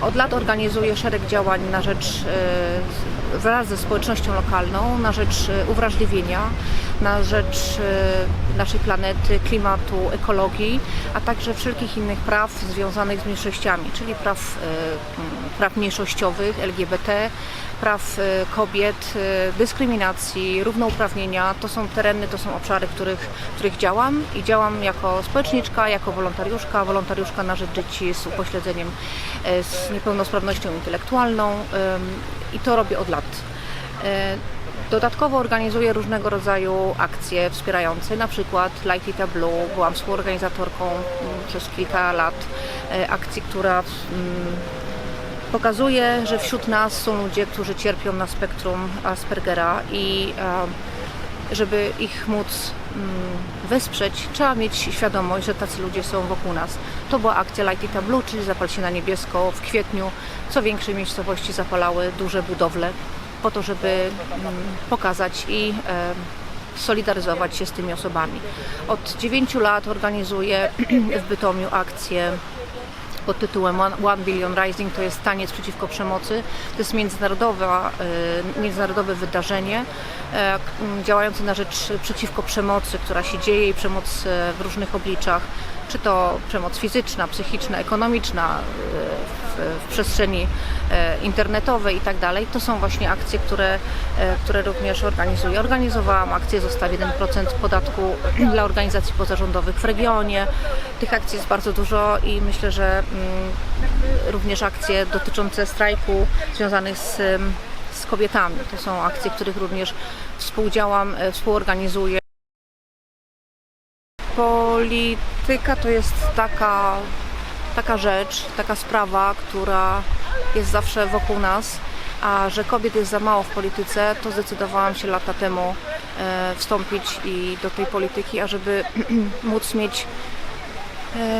Od lat organizuję szereg działań na rzecz, e, wraz ze społecznością lokalną, na rzecz e, uwrażliwienia, na rzecz e, naszej planety, klimatu, ekologii, a także wszelkich innych praw związanych z mniejszościami, czyli praw, e, praw mniejszościowych, LGBT, praw kobiet, dyskryminacji, równouprawnienia. To są tereny, to są obszary, w których, w których działam i działam jako społeczniczka, jako wolontariuszka, wolontariuszka na rzecz dzieci z upośledzeniem, z niepełnosprawnością intelektualną i to robię od lat. E, Dodatkowo organizuję różnego rodzaju akcje wspierające, na przykład Light It Blue. Byłam współorganizatorką mm, przez kilka lat e, akcji, która mm, pokazuje, że wśród nas są ludzie, którzy cierpią na spektrum Aspergera i e, żeby ich móc mm, wesprzeć, trzeba mieć świadomość, że tacy ludzie są wokół nas. To była akcja Light It Blue, czyli zapal się na niebiesko w kwietniu. Co większej miejscowości zapalały duże budowle po to, żeby mm, pokazać i solidaryzować się z tymi osobami. Od 9 lat organizuję w Bytomiu akcję pod tytułem One Billion Rising to jest taniec przeciwko przemocy. To jest międzynarodowa, e, międzynarodowe wydarzenie m, działające na rzecz przeciwko przemocy, która się dzieje i przemoc e, w różnych obliczach, czy to przemoc fizyczna, psychiczna, ekonomiczna w, przestrzeni internetowej i tak dalej. To są właśnie akcje, które, które również organizuję. Organizowałam akcję Zostaw 1% podatku dla organizacji pozarządowych w regionie. Tych akcji jest bardzo dużo i myślę, że mm, również akcje dotyczące strajku związanych z, em, z kobietami. To są akcje, których również współdziałam, e, współorganizuję. Polityka to jest taka, taka rzecz, taka sprawa, która jest zawsze wokół nas, a że kobiet jest za mało w polityce, to zdecydowałam się lata temu e, wstąpić i do tej polityki, ażeby móc mieć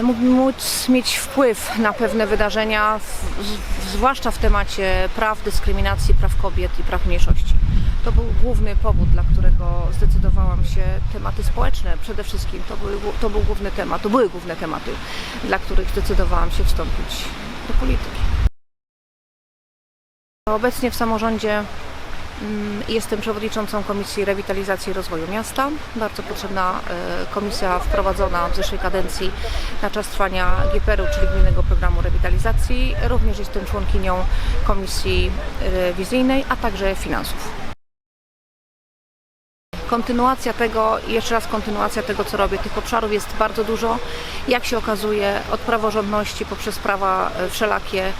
móc- móc mieć wpływ na pewne wydarzenia, zwłaszcza w temacie praw, dyskryminacji, praw kobiet i praw mniejszości. To był główny powód, dla którego zdecydowałam się tematy społeczne przede wszystkim. To, były, to był główny temat, to były główne tematy, dla których zdecydowałam się wstąpić do polityki. Obecnie w samorządzie jestem przewodniczącą Komisji Rewitalizacji i Rozwoju Miasta. Bardzo potrzebna e, komisja wprowadzona w zeszłej kadencji na czas trwania GPR-u, czyli Gminnego Programu Rewitalizacji. Również jestem członkinią Komisji Rewizyjnej, a także Finansów. Kontynuacja tego, jeszcze raz kontynuacja tego, co robię. Tych obszarów jest bardzo dużo. Jak się okazuje, od praworządności poprzez prawa e, wszelakie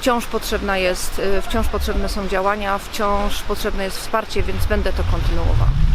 wciąż potrzebna jest, e, wciąż potrzebne są działania, wciąż potrzebne jest wsparcie, więc będę to kontynuowała.